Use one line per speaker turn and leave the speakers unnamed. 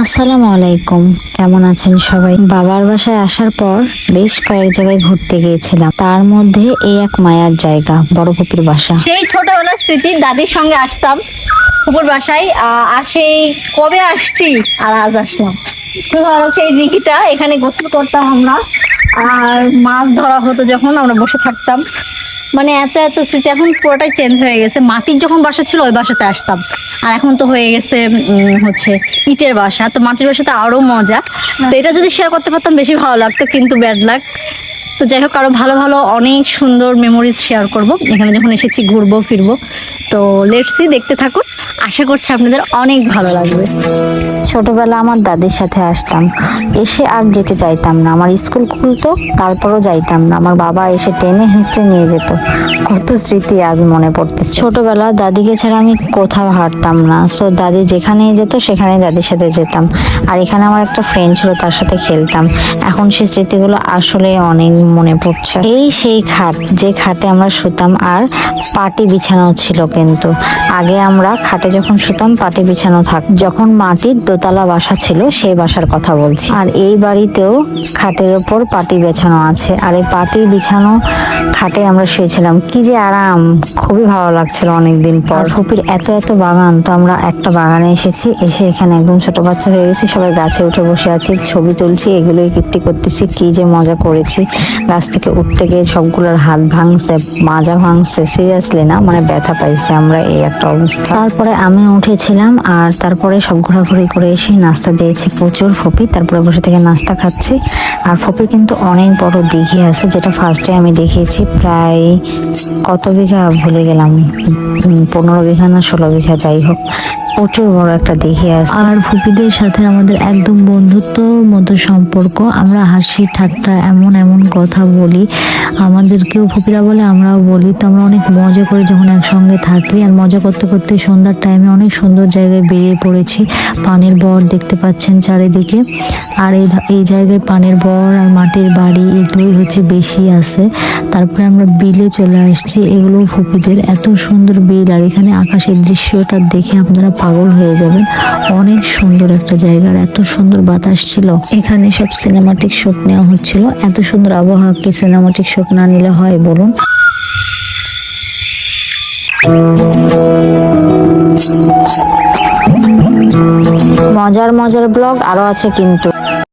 আসসালামু আলাইকুম। কেমন আছেন সবাই? বাবার বাসায় আসার পর বেশ কয়েক জায়গায় ঘুরতে গিয়েছিলাম। তার মধ্যে এই এক মায়ার জায়গা, বড় পুকুর বাসা।
সেই ছোটবেলার স্মৃতি দাদির সঙ্গে আসতাম পুকুর বাসায়। আর সেই কবে আসছি? আর আজ আসলাম। খুব ভালো এই দিঘিটা। এখানে গোসল করতাম আমরা। আর মাছ ধরা হতো যখন, আমরা বসে থাকতাম। মানে এত এত স্মৃতি। এখন পুরোটাই চেঞ্জ হয়ে গেছে। মাটির যখন বাসা ছিল, ওই বাসাতে আসতাম। আর এখন তো হয়ে গেছে হচ্ছে ইটের বাসা। তো মাটির বাসাতে আরও মজা। তো এটা যদি শেয়ার করতে পারতাম, বেশি ভালো লাগতো, কিন্তু ব্যাড লাগ তো যাই হোক আরও ভালো ভালো অনেক সুন্দর মেমোরিজ শেয়ার করব। এখানে যখন এসেছি ঘুরবো ফিরবো। তো লেটসি দেখতে থাকুন। আশা করছি আপনাদের অনেক ভালো লাগবে।
ছোটবেলা আমার দাদির সাথে আসতাম। এসে আর যেতে চাইতাম না। আমার স্কুল খুলতো তারপরও যাইতাম না। আমার বাবা এসে টেনে হিঁচড়ে নিয়ে যেত। কত স্মৃতি আজ মনে পড়তেছে। ছোটবেলা দাদিকে ছাড়া আমি কোথাও হাঁটতাম না। সো দাদি যেখানে যেত সেখানে দাদির সাথে যেতাম। আর এখানে আমার একটা ফ্রেন্ড ছিল তার সাথে খেলতাম। এখন সেই স্মৃতিগুলো আসলে অনেক মনে পড়ছে। এই সেই খাট, যে খাটে আমরা শুতাম আর পাটি বিছানো ছিল কিন্তু। আগে আমরা খাটে যখন শুতাম, পাটি বিছানো থাক যখন মাটির দোতলা বাসা ছিল, সেই বাসার কথা বলছি। আর এই বাড়িতেও খাটের ওপর পাটি বিছানো আছে। আর এই পাটি বিছানো খাটে আমরা শুয়েছিলাম। কি যে আরাম! খুবই ভালো লাগছিল অনেকদিন পর। ফুপির এত এত বাগান, তো আমরা একটা বাগানে এসেছি। এসে এখানে একদম ছোট বাচ্চা হয়ে গেছি। সবাই গাছে উঠে বসে আছি, ছবি তুলছি, এগুলোই কীর্তি করতেছি, কি যে মজা করেছি। গাছ থেকে উঠতে গিয়ে সবগুলোর হাত ভাঙছে, মাজা ভাঙছে সিরিয়াসলি না? মানে ব্যথা পাইছে আমরা এই একটা অবস্থা। তারপরে আমি উঠেছিলাম আর তারপরে সব ঘোরাঘুরি করে এসে নাস্তা দিয়েছি প্রচুর ফপি। তারপরে বসে থেকে নাস্তা খাচ্ছি। আর ফপির কিন্তু অনেক বড় দিঘি আছে, যেটা ফার্স্টে আমি দেখিয়েছি প্রায় কত বিঘা ভুলে গেলাম পনেরো বিঘা না ষোলো বিঘা, যাই হোক। প্রচুর বড় একটা দিঘি আছে।
আর ফুপিদের সাথে আমাদের একদম বন্ধুত্বর মতো সম্পর্ক। আমরা হাসি, ঠাট্টা, এমন এমন কথা বলি। আমাদেরকেও ফুপিরা বলে, আমরাও বলি। তো আমরা অনেক মজা করে যখন একসঙ্গে থাকি আর মজা করতে করতে সন্ধ্যার টাইমে অনেক সুন্দর জায়গায় বেরিয়ে পড়েছি। পানের বর দেখতে পাচ্ছেন চারিদিকে। আর এই এই জায়গায় পানের বর আর মাটির বাড়ি এগুলোই হচ্ছে বেশি আছে। তারপরে আমরা বিলে চলে আসছি। এগুলো ফুপিদের। এত সুন্দর বিল। আর এখানে আকাশের দৃশ্যটা দেখে আপনারা পাগল হয়ে যাবেন। অনেক সুন্দর একটা জায়গার এত সুন্দর বাতাস ছিল। এখানে সব সিনেমাটিক শোক নেওয়া হচ্ছিল। এত সুন্দর আবহাওয়াকে সিনেমাটিক শট না নিলে হয়, বলুন।
মজার মজার ব্লগ আরও আছে কিন্তু।